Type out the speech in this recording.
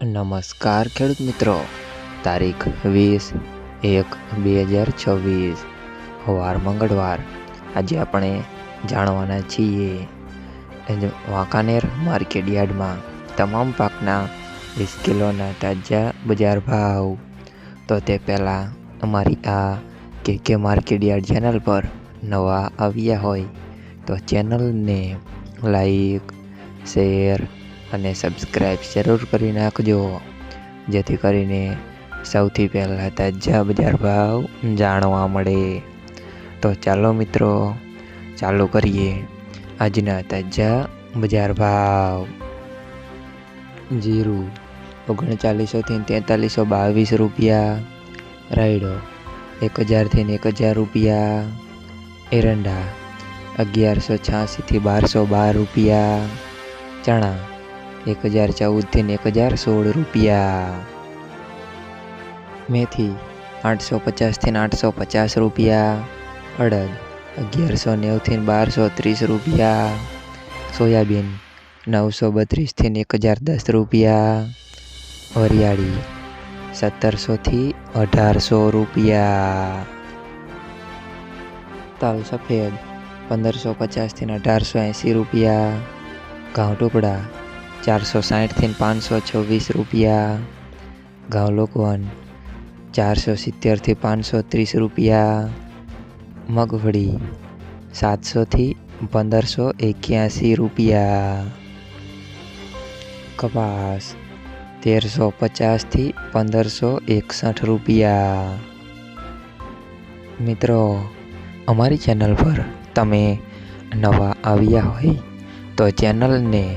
નમસ્કાર ખેડૂત મિત્રો. તારીખ વીસ એક બે હજાર છવ્વીસ. વાર મંગળવાર. આજે આપણે જાણવાના છીએ વાંકાનેર માર્કેટ યાર્ડમાં તમામ પાકના વીસ કિલોના તાજા બજાર ભાવ. તો તે પહેલાં અમારી આ કે કે માર્કેટ યાર્ડ ચેનલ પર નવા આવ્યા હોય તો ચેનલને લાઈક, શેર અને સબસ્ક્રાઈબ જરૂર કરી નાખજો. જેથી કરીને સૌથી પહેલાં તાજા બજાર ભાવ જાણવા મળે. તો ચાલો મિત્રો, ચાલુ કરીએ. આજના તાજા બજાર ભાવ. જીરું ઓગણચાલીસોથી તેતાલીસો બાવીસ રૂપિયા. રાયડો એક હજારથી એક હજાર રૂપિયા. એરંડા અગિયારસો છ્યાસીથી બારસો બાર રૂપિયા. ચણા એક હજાર ચૌદથી એક હજાર સોળ રૂપિયા. મેથી આઠસો પચાસથી આઠસો પચાસ રૂપિયા. અડદ અગિયારસો નેવથી બારસો ત્રીસ રૂપિયા. સોયાબીન નવસો બત્રીસથી એક હજાર દસ રૂપિયા. વરિયાળી સત્તરસોથી અઢારસો રૂપિયા. તલ સફેદ પંદરસો પચાસથી અઢારસો એંસી રૂપિયા. ઘઉં ટુકડા ચારસો સાઠથી પાંચસો છવ્વીસ રૂપિયા. ગાવલોકવન લોકવન. ચારસો સિત્તેરથી પાંચસો ત્રીસ રૂપિયા. મગફળી. સાતસોથી પંદરસો એક્યાસી રૂપિયા. કપાસ. તેરસો પચાસથી પંદરસો એકસઠ રૂપિયા. મિત્રો, અમારી ચેનલ પર તમે નવા આવ્યા હોય તો ચેનલને